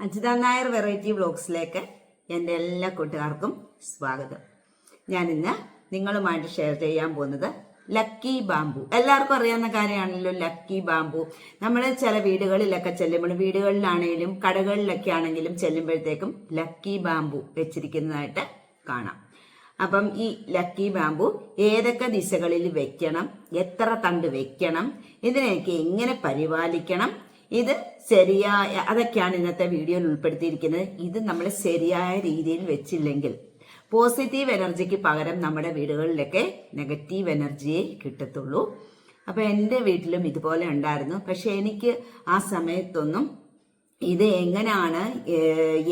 Ajitha Nair variety വ്ളോഗ്സിലേക്ക് എന്റെ എല്ലാ കൂട്ടുകാർക്കും സ്വാഗതം. ഞാൻ ഇന്ന് നിങ്ങളുമായിട്ട് ഷെയർ ചെയ്യാൻ പോകുന്നത് ലക്കി ബാമ്പു എല്ലാവർക്കും അറിയാവുന്ന കാര്യമാണല്ലോ ലക്കി ബാമ്പു നമ്മൾ ചില വീടുകളിലൊക്കെ ചെല്ലുമ്പോൾ വീടുകളിലാണെങ്കിലും കടകളിലൊക്കെ ആണെങ്കിലും ചെല്ലുമ്പോഴത്തേക്കും ലക്കി ബാമ്പു വെച്ചിരിക്കുന്നതായിട്ട് കാണാം. അപ്പം ഈ ലക്കി ബാമ്പു ഏതൊക്കെ ദിശകളിൽ വെക്കണം എത്ര തണ്ട് വെക്കണം ഇതിനെയൊക്കെ എങ്ങനെ പരിപാലിക്കണം ഇത് ശരിയായ അതൊക്കെയാണ് ഇന്നത്തെ വീഡിയോയിൽ ഉൾപ്പെടുത്തിയിരിക്കുന്നത്. ഇത് നമ്മൾ ശരിയായ രീതിയിൽ വെച്ചില്ലെങ്കിൽ പോസിറ്റീവ് എനർജിക്ക് പകരം നമ്മുടെ വീടുകളിലൊക്കെ നെഗറ്റീവ് എനർജിയെ കിട്ടത്തുള്ളൂ. അപ്പൊ എന്റെ വീട്ടിലും ഇതുപോലെ ഉണ്ടായിരുന്നു. പക്ഷെ എനിക്ക് ആ സമയത്തൊന്നും ഇത് എങ്ങനെയാണ്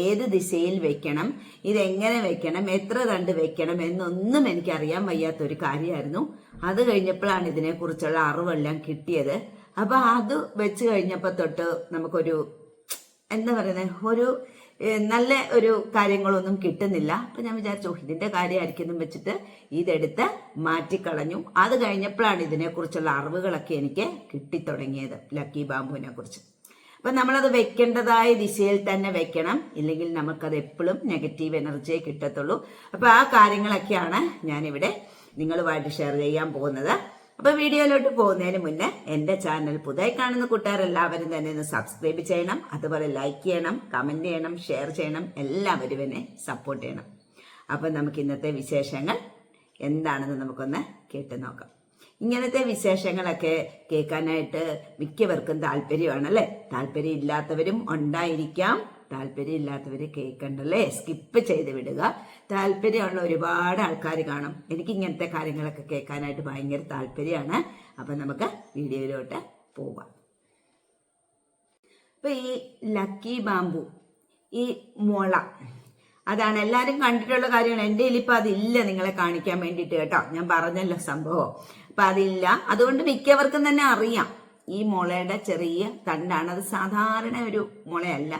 ഏത് ദിശയിൽ വെക്കണം ഇതെങ്ങനെ വെക്കണം എത്ര തണ്ട് വെക്കണം എന്നൊന്നും എനിക്കറിയാൻ വയ്യാത്തൊരു കാര്യമായിരുന്നു. അത് കഴിഞ്ഞപ്പോഴാണ് ഇതിനെക്കുറിച്ചുള്ള അറിവെല്ലാം കിട്ടിയത്. അപ്പൊ അത് വെച്ച് കഴിഞ്ഞപ്പോൾ തൊട്ട് നമുക്കൊരു എന്താ പറയുന്നത് ഒരു നല്ല ഒരു കാര്യങ്ങളൊന്നും കിട്ടുന്നില്ല. അപ്പൊ ഞാൻ വിചാരിച്ചു ഇതിന്റെ കാര്യമായിരിക്കും എന്നും വെച്ചിട്ട് ഇതെടുത്ത് മാറ്റിക്കളഞ്ഞു. അത് കഴിഞ്ഞപ്പോഴാണ് ഇതിനെക്കുറിച്ചുള്ള അറിവുകളൊക്കെ എനിക്ക് കിട്ടിത്തുടങ്ങിയത് ലക്കി ബാമ്പുവിനെ കുറിച്ച്. അപ്പൊ നമ്മളത് വെക്കേണ്ടതായ ദിശയിൽ തന്നെ വെക്കണം. ഇല്ലെങ്കിൽ നമുക്കത് എപ്പോഴും നെഗറ്റീവ് എനർജിയെ കിട്ടത്തുള്ളൂ. അപ്പൊ ആ കാര്യങ്ങളൊക്കെയാണ് ഞാനിവിടെ നിങ്ങളുമായിട്ട് ഷെയർ ചെയ്യാൻ പോകുന്നത്. അപ്പൊ വീഡിയോയിലോട്ട് പോകുന്നതിന് മുന്നേ എന്റെ ചാനൽ പുതുതായി കാണുന്ന കൂട്ടുകാരെല്ലാവരും തന്നെ ഒന്ന് സബ്സ്ക്രൈബ് ചെയ്യണം അതുപോലെ ലൈക്ക് ചെയ്യണം കമന്റ് ചെയ്യണം ഷെയർ ചെയ്യണം എല്ലാവരും എന്നെ സപ്പോർട്ട് ചെയ്യണം. അപ്പൊ നമുക്ക് ഇന്നത്തെ വിശേഷങ്ങൾ എന്താണെന്ന് നമുക്കൊന്ന് കേട്ടു നോക്കാം. ഇങ്ങനത്തെ വിശേഷങ്ങളൊക്കെ കേൾക്കാനായിട്ട് മിക്കവർക്കും താല്പര്യമാണ് അല്ലേ താല്പര്യം ഇല്ലാത്തവരും ഉണ്ടായിരിക്കാം. താല്പര്യം ഇല്ലാത്തവർ കേൾക്കണ്ടല്ലേ? സ്കിപ്പ് ചെയ്ത് വിടുക. താല്പര്യമുള്ള ഒരുപാട് ആൾക്കാർ കാണും. എനിക്ക് ഇങ്ങനത്തെ കാര്യങ്ങളൊക്കെ കേൾക്കാനായിട്ട് ഭയങ്കര താല്പര്യമാണ്. അപ്പൊ നമുക്ക് വീഡിയോയിലോട്ട് പോവാം. അപ്പൊ ഈ ലക്കി ബാമ്പു ഈ മുള അതാണ് എല്ലാരും കണ്ടിട്ടുള്ള കാര്യമാണ്. എന്റെ ഇപ്പൊ അതില്ല നിങ്ങളെ കാണിക്കാൻ വേണ്ടിയിട്ട് കേട്ടോ. ഞാൻ പറഞ്ഞല്ലോ സംഭവം. അപ്പൊ അതില്ല. അതുകൊണ്ട് മിക്കവർക്കും തന്നെ അറിയാം. ഈ മുളയുടെ ചെറിയ തണ്ടാണ്. അത് സാധാരണ ഒരു മുളയല്ല.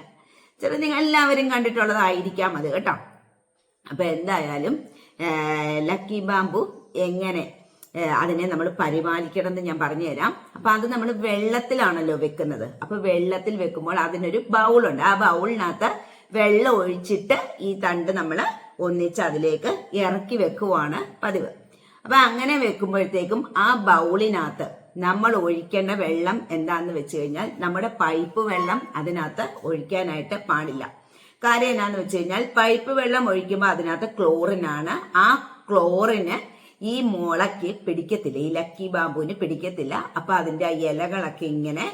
ചെറിയ നിങ്ങൾ എല്ലാവരും കണ്ടിട്ടുള്ളതായിരിക്കാം അത് കേട്ടോ. അപ്പൊ എന്തായാലും ലക്കി ബാമ്പു എങ്ങനെ അതിനെ നമ്മൾ പരിപാലിക്കണം എന്ന് ഞാൻ പറഞ്ഞു തരാം അപ്പൊ അത് നമ്മൾ വെള്ളത്തിലാണല്ലോ വെക്കുന്നത്. അപ്പൊ വെള്ളത്തിൽ വെക്കുമ്പോൾ അതിനൊരു ബൗളുണ്ട്. ആ ബൗളിനകത്ത് വെള്ളം ഒഴിച്ചിട്ട് ഈ തണ്ട് നമ്മൾ ഒന്നിച്ച് അതിലേക്ക് ഇറക്കി വെക്കുവാണ് പതിവ്. അപ്പൊ അങ്ങനെ വെക്കുമ്പോഴത്തേക്കും ആ ബൗളിനകത്ത് നമ്മൾ ഒഴിക്കേണ്ട വെള്ളം എന്താന്ന് വെച്ച് കഴിഞ്ഞാൽ നമ്മുടെ പൈപ്പ് വെള്ളം അതിനകത്ത് ഒഴിക്കാനായിട്ട് പാടില്ല. കാര്യം എന്നാന്ന് വെച്ച് കഴിഞ്ഞാൽ പൈപ്പ് വെള്ളം ഒഴിക്കുമ്പോൾ അതിനകത്ത് ക്ലോറിനാണ്. ആ ക്ലോറിന് ഈ മുളയ്ക്ക് പിടിക്കത്തില്ല ഈ ലക്കി ബാമ്പുവിന് പിടിക്കത്തില്ല. അപ്പൊ അതിന്റെ ഇലകളൊക്കെ ഇങ്ങനെ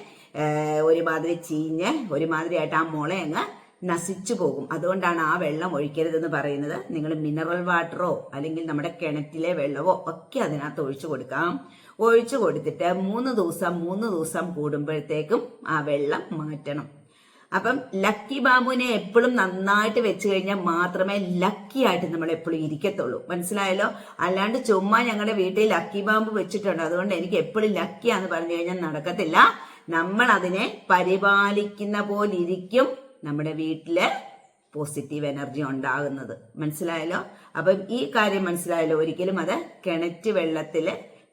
ഒരുമാതിരി ചീഞ്ഞ് ഒരുമാതിരിയായിട്ട് ആ മുള അങ്ങ് നശിച്ചു പോകും. അതുകൊണ്ടാണ് ആ വെള്ളം ഒഴിക്കരുതെന്ന് പറയുന്നത്. നിങ്ങൾ മിനറൽ വാട്ടറോ അല്ലെങ്കിൽ നമ്മുടെ കിണറ്റിലെ വെള്ളമോ ഒക്കെ അതിനകത്ത് ഒഴിച്ചു കൊടുക്കാം. ഒഴിച്ചു കൊടുത്തിട്ട് മൂന്ന് ദിവസം മൂന്ന് ദിവസം കൂടുമ്പോഴത്തേക്കും ആ വെള്ളം മാറ്റണം. അപ്പം ലക്കി ബാബുവിനെ എപ്പോഴും നന്നായിട്ട് വെച്ച് കഴിഞ്ഞാൽ മാത്രമേ ലക്കി ആയിട്ട് നമ്മൾ എപ്പോഴും ഇരിക്കത്തുള്ളൂ. മനസ്സിലായല്ലോ? അല്ലാണ്ട് ചുമ്മാ ഞങ്ങളുടെ വീട്ടിൽ ലക്കി ബാമ്പ് വെച്ചിട്ടുണ്ട്. അതുകൊണ്ട് എനിക്ക് എപ്പോഴും ലക്കിയാന്ന് പറഞ്ഞു കഴിഞ്ഞാൽ നടക്കത്തില്ല. നമ്മൾ അതിനെ പരിപാലിക്കുന്ന പോലെ ഇരിക്കും. നമ്മുടെ വീട്ടിൽ പോസിറ്റീവ് എനർജി ഉണ്ടാകുന്നത്. മനസ്സിലായല്ലോ? അപ്പം ഈ കാര്യം മനസ്സിലായല്ലോ. ഒരിക്കലും അത് കിണറ്റ് വെള്ളത്തിൽ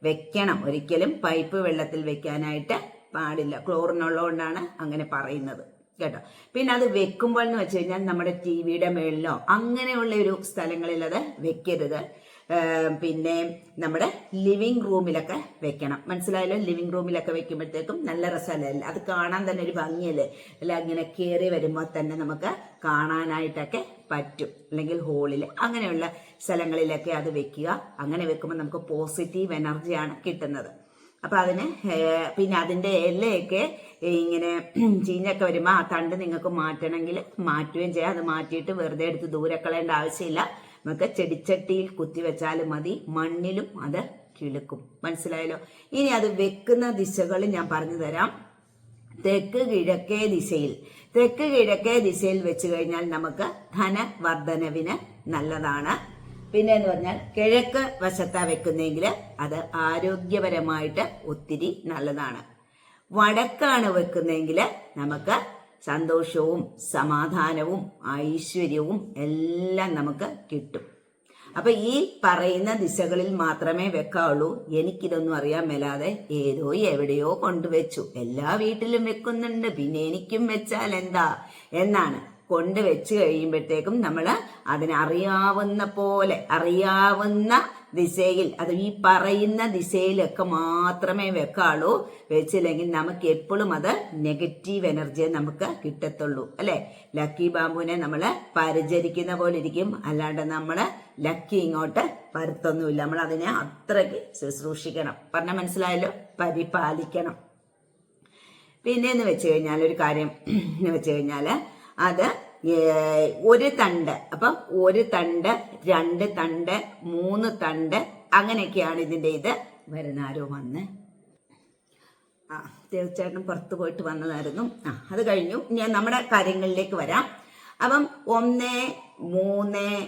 വെക്കണം. ഒരിക്കലും പൈപ്പ് വെള്ളത്തിൽ വെക്കാനായിട്ട് പാടില്ല. ക്ലോറിനുള്ളതുകൊണ്ടാണ് അങ്ങനെ പറയുന്നത്. കേട്ടോ? പിന്നെ അത് വെക്കുമ്പോൾ എന്ന് വെച്ച് കഴിഞ്ഞാൽ നമ്മുടെ ടി വിയുടെ മേളിലോ അങ്ങനെയുള്ള ഒരു സ്ഥലങ്ങളിൽ അത് വെക്കരുത്. പിന്നെ നമ്മുടെ ലിവിങ് റൂമിലൊക്കെ വെക്കണം. മനസ്സിലായല്ലോ? ലിവിങ് റൂമിലൊക്കെ വെക്കുമ്പോഴത്തേക്കും നല്ല രസമല്ലേ? അത് കാണാൻ തന്നെ ഒരു ഭംഗിയല്ലേ? അല്ല? അങ്ങനെ കയറി വരുമ്പോൾ തന്നെ നമുക്ക് കാണാനായിട്ടൊക്കെ പറ്റും. അല്ലെങ്കിൽ ഹോളിൽ അങ്ങനെയുള്ള സ്ഥലങ്ങളിലൊക്കെ അത് വെക്കുക. അങ്ങനെ വെക്കുമ്പോൾ നമുക്ക് പോസിറ്റീവ് എനർജിയാണ് കിട്ടുന്നത്. അപ്പൊ അതിന് പിന്നെ അതിന്റെ ഇലയൊക്കെ ഇങ്ങനെ ചീഞ്ഞൊക്കെ വരുമ്പോൾ ആ തണ്ട് നിങ്ങൾക്ക് മാറ്റണമെങ്കിൽ മാറ്റുകയും ചെയ്യാം. അത് മാറ്റിയിട്ട് വെറുതെ എടുത്ത് ദൂരെ കളയേണ്ട ആവശ്യമില്ല. നമുക്ക് ചെടിച്ചട്ടിയിൽ കുത്തിവെച്ചാൽ മതി. മണ്ണിലും അത് കിളുക്കും. മനസ്സിലായല്ലോ? ഇനി അത് വെക്കുന്ന ദിശകൾ ഞാൻ പറഞ്ഞു തരാം. തെക്ക് കിഴക്കേ ദിശയിൽ. തെക്ക് കിഴക്കേ ദിശയിൽ വെച്ച് കഴിഞ്ഞാൽ നമുക്ക് ധനവർദ്ധനവിന് നല്ലതാണ്. പിന്നെ എന്ന് പറഞ്ഞാൽ കിഴക്ക് വശത്താ വെക്കുന്നെങ്കിൽ അത് ആരോഗ്യപരമായിട്ട് ഒത്തിരി നല്ലതാണ്. വടക്കാണ് വെക്കുന്നെങ്കിൽ നമുക്ക് സന്തോഷവും സമാധാനവും ഐശ്വര്യവും എല്ലാം നമുക്ക് കിട്ടും. അപ്പൊ ഈ പറയുന്ന ദിശകളിൽ മാത്രമേ വെക്കാവുള്ളൂ. എനിക്കിതൊന്നും അറിയാൻ മേലാതെ ഏതോ എവിടെയോ കൊണ്ടുവച്ചു. എല്ലാ വീട്ടിലും വെക്കുന്നുണ്ട്. പിന്നെ എനിക്കും വെച്ചാൽ എന്താ? എന്നാണ്. കൊണ്ട് കഴിയുമ്പോഴത്തേക്കും നമ്മൾ അതിനറിയാവുന്ന പോലെ അറിയാവുന്ന ദിശയിൽ അത് ഈ പറയുന്ന ദിശയിലൊക്കെ മാത്രമേ വെക്കാളൂ. വെച്ചില്ലെങ്കിൽ നമുക്ക് എപ്പോഴും അത് നെഗറ്റീവ് എനർജിയെ നമുക്ക് കിട്ടത്തുള്ളൂ അല്ലെ? ലക്കി ബാമ്പുവിനെ നമ്മൾ പരിചരിക്കുന്ന പോലെ ഇരിക്കും. അല്ലാണ്ട് നമ്മൾ ലക്കി ഇങ്ങോട്ട് വരുത്തൊന്നുമില്ല. നമ്മൾ അതിനെ അത്രയ്ക്ക് ശുശ്രൂഷിക്കണം. പറഞ്ഞ മനസ്സിലായല്ലോ? പരിപാലിക്കണം. പിന്നെ എന്ന് വെച്ച് കഴിഞ്ഞാൽ ഒരു കാര്യം എന്ന് വെച്ച് കഴിഞ്ഞാൽ അത് ഒരു തണ്ട്. അപ്പം ഒരു തണ്ട് രണ്ട് തണ്ട് മൂന്ന് തണ്ട് അങ്ങനെയൊക്കെയാണ് ഇതിന്റെ ഇത്. വരുന്നാരോ വന്ന്. ആ തീർച്ചയായിട്ടും പുറത്ത് പോയിട്ട് വന്നതായിരുന്നു. ആ അത് കഴിഞ്ഞു. ഞാൻ നമ്മുടെ കാര്യങ്ങളിലേക്ക് വരാം. അപ്പം ഒന്ന് മൂന്ന്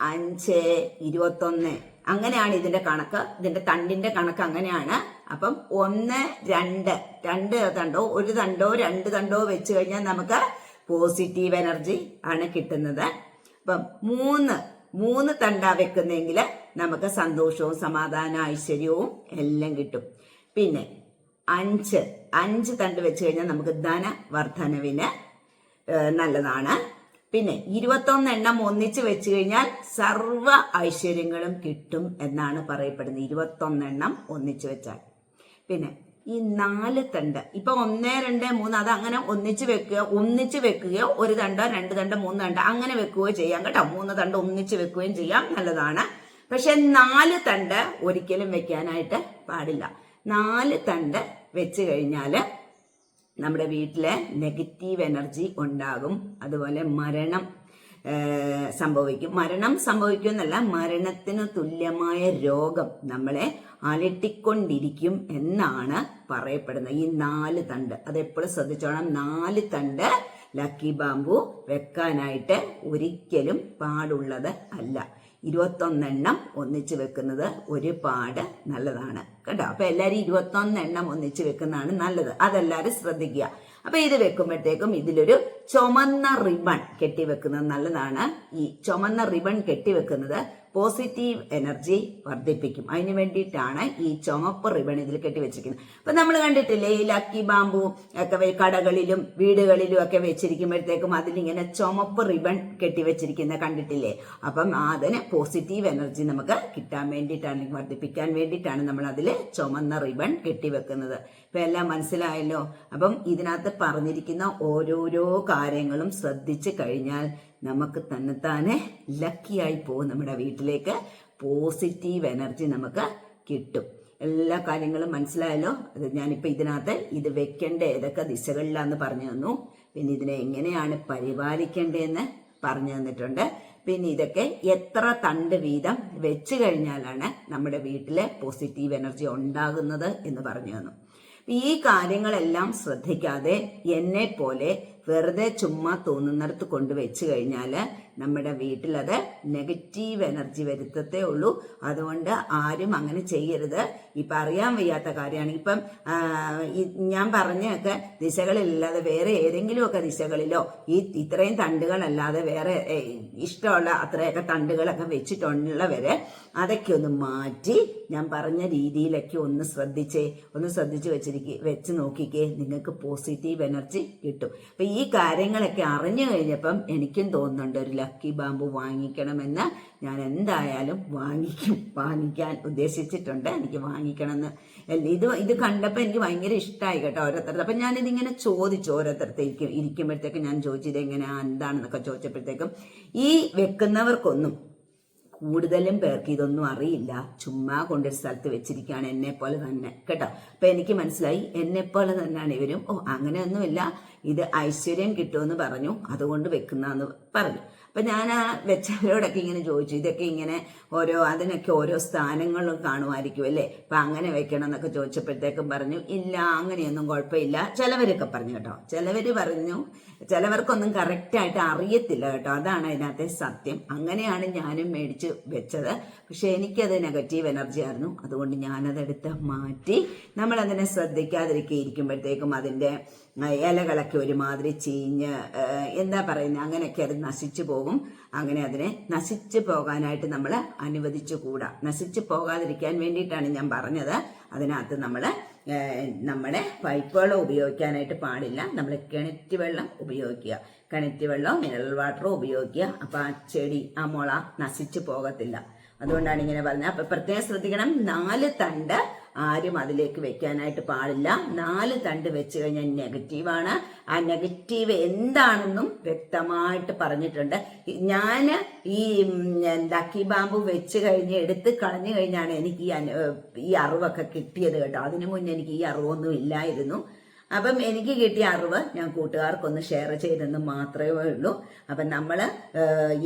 അഞ്ച് ഇരുപത്തൊന്ന് അങ്ങനെയാണ് ഇതിന്റെ കണക്ക്. ഇതിന്റെ തണ്ടിന്റെ കണക്ക് അങ്ങനെയാണ്. അപ്പം ഒന്ന് രണ്ട്. രണ്ട് തണ്ടോ? ഒരു തണ്ടോ രണ്ട് തണ്ടോ വെച്ച് കഴിഞ്ഞാൽ നമുക്ക് പോസിറ്റീവ് എനർജി ആണ് കിട്ടുന്നത്. അപ്പം മൂന്ന് മൂന്ന് തണ്ട വെക്കുന്നെങ്കിൽ നമുക്ക് സന്തോഷവും സമാധാന ഐശ്വര്യവും എല്ലാം കിട്ടും. പിന്നെ അഞ്ച് അഞ്ച് തണ്ട് വെച്ച് കഴിഞ്ഞാൽ നമുക്ക് ധന വർധനവിന് നല്ലതാണ്. പിന്നെ ഇരുപത്തൊന്ന് എണ്ണം ഒന്നിച്ച് വെച്ച് കഴിഞ്ഞാൽ സർവ ഐശ്വര്യങ്ങളും കിട്ടും എന്നാണ് പറയപ്പെടുന്നത്. ഇരുപത്തൊന്ന് എണ്ണം ഒന്നിച്ച് വെച്ചാൽ. പിന്നെ ഈ നാല് തണ്ട്. ഇപ്പൊ ഒന്ന് രണ്ട് മൂന്ന് അത് അങ്ങനെ ഒന്നിച്ച് വെക്കുക ഒന്നിച്ച് വെക്കുകയോ ഒരു തണ്ടോ രണ്ട് തണ്ട് മൂന്ന് തണ്ട് അങ്ങനെ വെക്കുകയോ ചെയ്യാം കേട്ടോ. മൂന്ന് തണ്ട് ഒന്നിച്ച് വെക്കുകയും ചെയ്യാം. നല്ലതാണ്. പക്ഷെ നാല് തണ്ട് ഒരിക്കലും വെക്കാനായിട്ട് പാടില്ല. നാല് തണ്ട് വെച്ച് കഴിഞ്ഞാൽ നമ്മുടെ വീട്ടിലെ നെഗറ്റീവ് എനർജി ഉണ്ടാകും. അതുപോലെ മരണം സംഭവിക്കും. മരണം സംഭവിക്കും എന്നല്ല മരണത്തിന് തുല്യമായ രോഗം നമ്മളെ അലട്ടിക്കൊണ്ടിരിക്കും എന്നാണ് പറയപ്പെടുന്നത്. ഈ നാല് തണ്ട് അത് എപ്പോഴും ശ്രദ്ധിച്ചോണം നാല് തണ്ട് ലക്കി ബാമ്പു വെക്കാനായിട്ട് ഒരിക്കലും പാടുള്ളത് അല്ല. ഇരുപത്തൊന്നെണ്ണം ഒന്നിച്ച് വെക്കുന്നത് ഒരുപാട് നല്ലതാണ്. കേട്ടോ? അപ്പൊ എല്ലാവരും ഇരുപത്തൊന്നെണ്ണം ഒന്നിച്ച് വെക്കുന്നതാണ് നല്ലത്. അതെല്ലാവരും ശ്രദ്ധിക്കുക. അപ്പൊ ഇത് വെക്കുമ്പോഴത്തേക്കും ഇതിലൊരു ചുമന്ന റിബൺ കെട്ടിവെക്കുന്നത് നല്ലതാണ്. ഈ ചുമന്ന റിബൺ കെട്ടിവെക്കുന്നത് പോസിറ്റീവ് എനർജി വർദ്ധിപ്പിക്കും. അതിനു വേണ്ടിയിട്ടാണ് ഈ ചുമപ്പ് റിബൺ ഇതിൽ കെട്ടിവെച്ചിരിക്കുന്നത്. അപ്പൊ നമ്മൾ കണ്ടിട്ടില്ലേ ഈ ലക്കി ബാമ്പു ഒക്കെ കടകളിലും വീടുകളിലും ഒക്കെ വെച്ചിരിക്കുമ്പോഴത്തേക്കും അതിലിങ്ങനെ ചുമപ്പ് റിബൺ കെട്ടിവെച്ചിരിക്കുന്ന കണ്ടിട്ടില്ലേ? അപ്പം അതിന് പോസിറ്റീവ് എനർജി നമുക്ക് കിട്ടാൻ വേണ്ടിയിട്ടാണ് വർദ്ധിപ്പിക്കാൻ വേണ്ടിയിട്ടാണ് നമ്മൾ അതിൽ ചുമന്ന റിബൺ കെട്ടിവെക്കുന്നത്. ഇപ്പൊ എല്ലാം മനസ്സിലായല്ലോ? അപ്പം ഇതിനകത്ത് പറഞ്ഞിരിക്കുന്ന ഓരോരോ കാര്യങ്ങളും ശ്രദ്ധിച്ചു കഴിഞ്ഞാൽ നമുക്ക് തന്നെത്താനെ ലക്കിയായി പോകും നമ്മുടെ വീട്ടിലേക്ക്. പോസിറ്റീവ് എനർജി നമുക്ക് കിട്ടും. എല്ലാ കാര്യങ്ങളും മനസ്സിലായല്ലോ? അത് ഞാനിപ്പോൾ ഇതിനകത്ത് ഇത് വെക്കേണ്ട? ഏതൊക്കെ ദിശകളിലാന്ന് പറഞ്ഞു തന്നു. പിന്നെ ഇതിനെ എങ്ങനെയാണ് പരിപാലിക്കേണ്ടതെന്ന് പറഞ്ഞു തന്നിട്ടുണ്ട്. പിന്നെ ഇതൊക്കെ എത്ര തണ്ട് വീതം വെച്ച് കഴിഞ്ഞാലാണ് നമ്മുടെ വീട്ടിലെ പോസിറ്റീവ് എനർജി ഉണ്ടാകുന്നത് എന്ന് പറഞ്ഞു തന്നു. ഈ കാര്യങ്ങളെല്ലാം ശ്രദ്ധിക്കാതെ എന്നെ പോലെ വെറുതെ ചുമ്മാ തോന്നുന്നിടത്ത് കൊണ്ട് വെച്ച് കഴിഞ്ഞാൽ നമ്മുടെ വീട്ടിലത് നെഗറ്റീവ് എനർജി വരുത്തത്തേ ഉള്ളൂ. അതുകൊണ്ട് ആരും അങ്ങനെ ചെയ്യരുത്. ഇപ്പം അറിയാൻ വയ്യാത്ത കാര്യമാണ്. ഇപ്പം ഞാൻ പറഞ്ഞൊക്കെ ദിശകളില്ലാതെ വേറെ ഏതെങ്കിലുമൊക്കെ ദിശകളിലോ ഈ ഇത്രയും തണ്ടുകളല്ലാതെ വേറെ ഇഷ്ടമുള്ള അത്രയൊക്കെ തണ്ടുകളൊക്കെ വെച്ചിട്ടുള്ളവരെ അതൊക്കെ ഒന്ന് മാറ്റി ഞാൻ പറഞ്ഞ രീതിയിലൊക്കെ ഒന്ന് ശ്രദ്ധിച്ചേ ഒന്ന് ശ്രദ്ധിച്ച് വെച്ചിരിക്കുക വെച്ച് നോക്കിക്കേ നിങ്ങൾക്ക് പോസിറ്റീവ് എനർജി കിട്ടും. അപ്പം ഈ കാര്യങ്ങളൊക്കെ അറിഞ്ഞു കഴിഞ്ഞപ്പം എനിക്കും തോന്നുന്നുണ്ട് ഒരു ലക്കി ബാമ്പു വാങ്ങിക്കണമെന്ന്. ഞാൻ എന്തായാലും വാങ്ങിക്കും വാങ്ങിക്കാൻ ഉദ്ദേശിച്ചിട്ടുണ്ട്. എനിക്ക് വാങ്ങിക്കണം എന്ന് ഇത് ഇത് കണ്ടപ്പോൾ എനിക്ക് ഭയങ്കര ഇഷ്ടമായി കേട്ടോ ഓരോരുത്തരുടെ. അപ്പം ഞാനിതിങ്ങനെ ചോദിച്ചു ഓരോരുത്തരത്തെ ഇരിക്കും ഇരിക്കുമ്പോഴത്തേക്കും ഞാൻ ചോദിച്ചത് എങ്ങനെയാ എന്താണെന്നൊക്കെ ചോദിച്ചപ്പോഴത്തേക്കും ഈ വെക്കുന്നവർക്കൊന്നും കൂടുതലും പേർക്ക് ഇതൊന്നും അറിയില്ല. ചുമ്മാ കൊണ്ടൊരു സ്ഥലത്ത് വെച്ചിരിക്കുകയാണ് എന്നെ പോലെ തന്നെ. കേട്ടോ? അപ്പൊ എനിക്ക് മനസ്സിലായി. എന്നെ പോലെ തന്നെയാണ് ഇവരും. ഓ അങ്ങനെയൊന്നുമില്ല. ഇത് ഐശ്വര്യം കിട്ടുമെന്ന് പറഞ്ഞു. അതുകൊണ്ട് വെക്കുന്നതെന്ന് പറഞ്ഞു. അപ്പൊ ഞാൻ ആ വെച്ചവരോടൊക്കെ ഇങ്ങനെ ചോദിച്ചു. ഇതൊക്കെ ഇങ്ങനെ ഓരോ അതിനൊക്കെ ഓരോ സ്ഥാനങ്ങളും കാണുമായിരിക്കും അല്ലേ? അപ്പൊ അങ്ങനെ വെക്കണം എന്നൊക്കെ ചോദിച്ചപ്പോഴത്തേക്കും പറഞ്ഞു ഇല്ല അങ്ങനെയൊന്നും കുഴപ്പമില്ല. ചിലവരൊക്കെ പറഞ്ഞു കേട്ടോ. ചിലവര് പറഞ്ഞു ചിലവർക്കൊന്നും കറക്റ്റായിട്ട് അറിയത്തില്ല കേട്ടോ. അതാണ് അതിനകത്തെ സത്യം. അങ്ങനെയാണ് ഞാനും മേടിച്ച് വെച്ചത്. പക്ഷെ എനിക്കത് നെഗറ്റീവ് എനർജി ആയിരുന്നു. അതുകൊണ്ട് ഞാനതെടുത്ത് മാറ്റി. നമ്മൾ അതിനെ ശ്രദ്ധിക്കാതിരിക്കെ ഇരിക്കുമ്പോഴത്തേക്കും അതിന്റെ ഇലകളൊക്കെ ഒരുമാതിരി ചീഞ്ഞ് എന്താ പറയുന്നത് അങ്ങനെയൊക്കെ അത് നശിച്ചു പോകും. അങ്ങനെ അതിനെ നശിച്ചു പോകാനായിട്ട് നമ്മൾ അനുവദിച്ചു കൂടാ നശിച്ചു പോകാതിരിക്കാൻ വേണ്ടിയിട്ടാണ് ഞാൻ പറഞ്ഞത്. അതിനകത്ത് നമ്മൾ നമ്മുടെ പൈപ്പ് വെള്ളം ഉപയോഗിക്കാനായിട്ട് പാടില്ല. നമ്മൾ കിണറ്റ് വെള്ളം ഉപയോഗിക്കുക. കിണറ്റ് വെള്ളം മിനറൽ വാട്ടറും ഉപയോഗിക്കുക. അപ്പം ആ ചെടി ആ മുള നശിച്ചു പോകത്തില്ല. അതുകൊണ്ടാണ് ഇങ്ങനെ പറഞ്ഞത്. അപ്പൊ പ്രത്യേകം ശ്രദ്ധിക്കണം. നാല് തണ്ട് ആരും അതിലേക്ക് വെക്കാനായിട്ട് പാടില്ല. നാല് തണ്ട് വെച്ച് കഴിഞ്ഞാൽ നെഗറ്റീവാണ് ആ നെഗറ്റീവ് എന്താണെന്നും വ്യക്തമായിട്ട് പറഞ്ഞിട്ടുണ്ട്. ഞാൻ ഈ ലക്കി ബാമ്പു വെച്ച് കഴിഞ്ഞ് എടുത്ത് കളഞ്ഞു കഴിഞ്ഞാണ് എനിക്ക് ഈ ഈ അറിവൊക്കെ കിട്ടിയത് കേട്ടോ. അതിനു മുന്നേ എനിക്ക് ഈ അറിവൊന്നും ഇല്ലായിരുന്നു. അപ്പം എനിക്ക് കിട്ടിയ അറിവ് ഞാൻ കൂട്ടുകാർക്കൊന്ന് ഷെയർ ചെയ്തെന്ന് മാത്രമേ ഉള്ളൂ. അപ്പം നമ്മൾ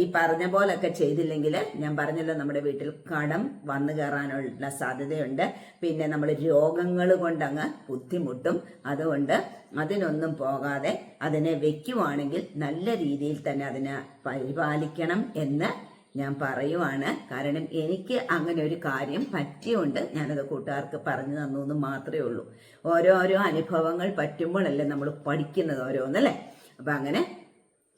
ഈ പറഞ്ഞ പോലൊക്കെ ചെയ്തില്ലെങ്കിൽ ഞാൻ പറഞ്ഞല്ലോ നമ്മുടെ വീട്ടിൽ കടം വന്നു കയറാനുള്ള സാധ്യതയുണ്ട്. പിന്നെ നമ്മൾ രോഗങ്ങൾ കൊണ്ടങ്ങ് ബുദ്ധിമുട്ടും അതുകൊണ്ട് അതിനൊന്നും പോകാതെ അതിനെ വെക്കുവാണെങ്കിൽ നല്ല രീതിയിൽ തന്നെ അതിനെ പരിപാലിക്കണം എന്ന് ഞാൻ പറയുവാണ്. കാരണം എനിക്ക് അങ്ങനെ ഒരു കാര്യം പറ്റിയുണ്ട് ഞാനത് കൂട്ടുകാർക്ക് പറഞ്ഞു തന്നു എന്ന് മാത്രമേ ഉള്ളൂ. ഓരോരോ അനുഭവങ്ങൾ പറ്റുമ്പോഴല്ലേ നമ്മൾ പഠിക്കുന്നത് ഓരോന്നല്ലേ? അപ്പം അങ്ങനെ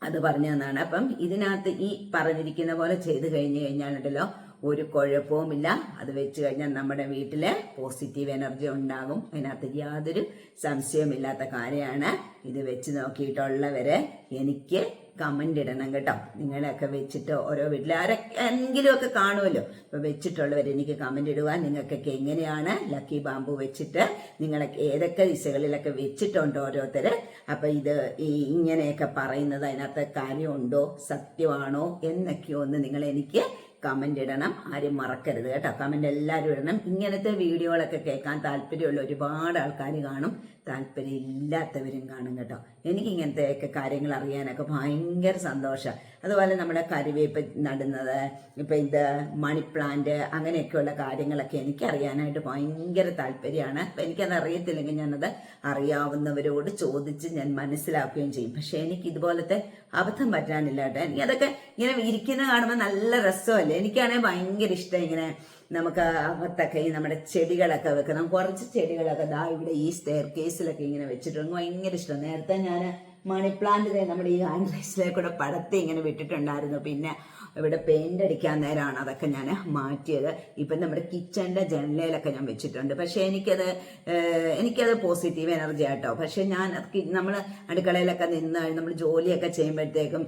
അത് പറഞ്ഞു തന്നാണ്. അപ്പം ഇതിനകത്ത് ഈ പറഞ്ഞിരിക്കുന്ന പോലെ ചെയ്തു കഴിഞ്ഞു കഴിഞ്ഞാലുണ്ടല്ലോ ഒരു കുഴപ്പവുമില്ല. അത് വെച്ച് കഴിഞ്ഞാൽ നമ്മുടെ വീട്ടിൽ പോസിറ്റീവ് എനർജി ഉണ്ടാകും. അതിനകത്ത് യാതൊരു സംശയമില്ലാത്ത കാര്യമാണ്. ഇത് വെച്ച് നോക്കിയിട്ടുള്ളവരെ എനിക്ക് കമന്റ് ഇടണം കേട്ടോ. നിങ്ങളെയൊക്കെ വെച്ചിട്ട് ഓരോ വീട്ടിൽ ആരെങ്കിലും ഒക്കെ കാണുമല്ലോ. അപ്പൊ വെച്ചിട്ടുള്ളവർ എനിക്ക് കമന്റ് ഇടുക. നിങ്ങൾക്കൊക്കെ എങ്ങനെയാണ് ലക്കി ബാമ്പു വെച്ചിട്ട് നിങ്ങളൊക്കെ ഏതൊക്കെ ദിശകളിലൊക്കെ വെച്ചിട്ടുണ്ട് ഓരോരുത്തര്? അപ്പൊ ഇത് ഇങ്ങനെയൊക്കെ പറയുന്നത് അതിനകത്ത് കാര്യമുണ്ടോ? സത്യമാണോ? എന്നൊക്കെ ഒന്ന് നിങ്ങൾ എനിക്ക് കമന്റ് ഇടണം. ആരും മറക്കരുത് കേട്ടോ. കമന്റ് എല്ലാവരും ഇടണം. ഇങ്ങനത്തെ വീഡിയോകളൊക്കെ കേൾക്കാൻ താല്പര്യമുള്ള ഒരുപാട് ആൾക്കാർ കാണും. താല്പര്യം ഇല്ലാത്തവരും കാണും കേട്ടോ. എനിക്ക് ഇങ്ങനത്തെയൊക്കെ കാര്യങ്ങൾ അറിയാനൊക്കെ ഭയങ്കര സന്തോഷം. അതുപോലെ നമ്മുടെ കരുവേപ്പ് നടുന്നത് ഇപ്പം ഇത് മണി പ്ലാന്റ് അങ്ങനെയൊക്കെയുള്ള കാര്യങ്ങളൊക്കെ എനിക്കറിയാനായിട്ട് ഭയങ്കര താല്പര്യമാണ്. അപ്പം എനിക്കത് അറിയത്തില്ലെങ്കിൽ ഞാനത് അറിയാവുന്നവരോട് ചോദിച്ച് ഞാൻ മനസ്സിലാക്കുകയും ചെയ്യും. പക്ഷെ എനിക്ക് ഇതുപോലത്തെ അബദ്ധം പറ്റാനില്ല കേട്ടോ. എനിക്കതൊക്കെ ഇങ്ങനെ ഇരിക്കുന്ന കാണുമ്പോൾ നല്ല രസമല്ലേ? എനിക്കാണെങ്കിൽ ഭയങ്കര ഇഷ്ടം ഇങ്ങനെ നമുക്ക് അകത്തൊക്കെ ഈ നമ്മുടെ ചെടികളൊക്കെ വെക്കണം. കുറച്ച് ചെടികളൊക്കെ ദാ ഇവിടെ ഈ സ്റ്റെയർ കേസിലൊക്കെ ഇങ്ങനെ വെച്ചിട്ടുണ്ട്. ഭയങ്കര ഇഷ്ടം. നേരത്തെ ഞാൻ മണി പ്ലാന്റ് നമ്മുടെ ഈ ഹാൻഡ് റൈസിലേക്കൂടെ പടത്തി ഇങ്ങനെ വിട്ടിട്ടുണ്ടായിരുന്നു. പിന്നെ ഇവിടെ പെയിന്റ് അടിക്കാൻ നേരമാണ് അതൊക്കെ ഞാൻ മാറ്റിയത്. ഇപ്പം നമ്മുടെ കിച്ചണിന്റെ ജനലയിലൊക്കെ ഞാൻ വെച്ചിട്ടുണ്ട്. പക്ഷേ എനിക്കത് എനിക്കത് പോസിറ്റീവ് എനർജി ആട്ടോ. പക്ഷേ ഞാൻ നമ്മൾ അടുക്കളയിലൊക്കെ നിന്ന് നമ്മൾ ജോലിയൊക്കെ ചെയ്യുമ്പോഴത്തേക്കും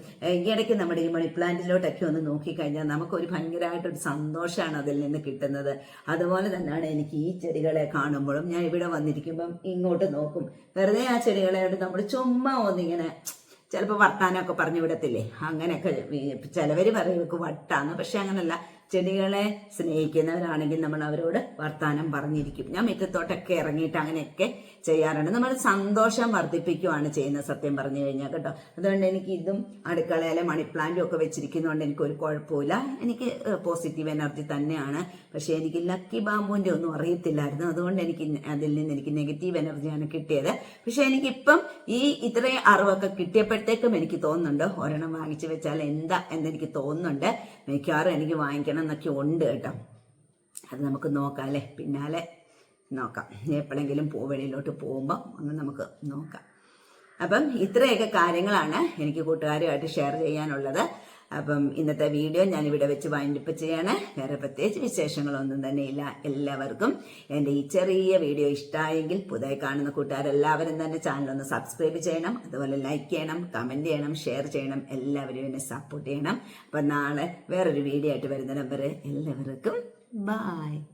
ഇടയ്ക്ക് നമ്മുടെ ഈ മണി പ്ലാന്റിലോട്ടൊക്കെ ഒന്ന് നോക്കിക്കഴിഞ്ഞാൽ നമുക്കൊരു ഭയങ്കരമായിട്ടൊരു സന്തോഷമാണ് അതിൽ നിന്ന് കിട്ടുന്നത്. അതുപോലെ തന്നെയാണ് എനിക്ക് ഈ ചെടികളെ കാണുമ്പോഴും ഞാൻ ഇവിടെ വന്നിരിക്കുമ്പം ഇങ്ങോട്ട് നോക്കും. വെറുതെ ആ ചെടികളെ നമ്മൾ ചുമ്മാ ഒന്നിങ്ങനെ ചിലപ്പോൾ വർത്താനമൊക്കെ പറഞ്ഞു വിടത്തില്ലേ? അങ്ങനെയൊക്കെ ചിലവർ പറയും വട്ടാന്ന്. പക്ഷെ അങ്ങനല്ല. ചെടികളെ സ്നേഹിക്കുന്നവരാണെങ്കിൽ നമ്മൾ അവരോട് വർത്താനം പറഞ്ഞിരിക്കും. ഞാൻ മുറ്റത്തോട്ടൊക്കെ ഇറങ്ങിയിട്ട് അങ്ങനെയൊക്കെ ചെയ്യാറുണ്ട്. നമ്മൾ സന്തോഷം വർദ്ധിപ്പിക്കുവാണ് ചെയ്യുന്നത് സത്യം പറഞ്ഞു കഴിഞ്ഞാൽ കേട്ടോ. അതുകൊണ്ട് എനിക്ക് ഇതും അടുക്കളയിലെ മണി പ്ലാന്റും ഒക്കെ വെച്ചിരിക്കുന്നതുകൊണ്ട് എനിക്ക് ഒരു കുഴപ്പമില്ല എനിക്ക് പോസിറ്റീവ് എനർജി തന്നെയാണ്. പക്ഷേ എനിക്ക് ലക്കി ബാമ്പുവിന്റെ ഒന്നും അറിയത്തില്ലായിരുന്നു. അതുകൊണ്ട് എനിക്ക് അതിൽ നിന്ന് എനിക്ക് നെഗറ്റീവ് എനർജിയാണ് കിട്ടിയത്. പക്ഷെ എനിക്കിപ്പം ഈ ഇത്രയും അറിവൊക്കെ കിട്ടിയപ്പോഴത്തേക്കും എനിക്ക് തോന്നുന്നുണ്ട് ഒരെണ്ണം വാങ്ങിച്ചു വെച്ചാൽ എന്താ എന്നെനിക്ക് തോന്നുന്നുണ്ട്. മിക്കവാറും എനിക്ക് വാങ്ങിക്കണം എന്നൊക്കെ ഉണ്ട് കേട്ടോ. അത് നമുക്ക് നോക്കാം അല്ലേ? പിന്നാലെ നോക്കാം. എപ്പോഴെങ്കിലും പൂവെളിയിലോട്ട് പോകുമ്പോൾ ഒന്ന് നമുക്ക് നോക്കാം. അപ്പം ഇത്രയൊക്കെ കാര്യങ്ങളാണ് എനിക്ക് കൂട്ടുകാരുമായിട്ട് ഷെയർ ചെയ്യാനുള്ളത്. അപ്പം ഇന്നത്തെ വീഡിയോ ഞാൻ ഇവിടെ വെച്ച് വൈൻഡപ്പ് ചെയ്യാണ്. വേറെ പ്രത്യേകിച്ച് വിശേഷങ്ങളൊന്നും തന്നെ ഇല്ല എല്ലാവർക്കും എന്റെ ഈ ചെറിയ വീഡിയോ ഇഷ്ടമായെങ്കിൽ പുതിയ കാണുന്ന കൂട്ടുകാരെല്ലാവരും തന്നെ ചാനൽ ഒന്ന് സബ്സ്ക്രൈബ് ചെയ്യണം. അതുപോലെ ലൈക്ക് ചെയ്യണം കമന്റ് ചെയ്യണം ഷെയർ ചെയ്യണം. എല്ലാവരും എന്നെ സപ്പോർട്ട് ചെയ്യണം. അപ്പം നാളെ വേറൊരു വീഡിയോ ആയിട്ട് വരുന്ന നമ്പർ. എല്ലാവർക്കും ബായ്.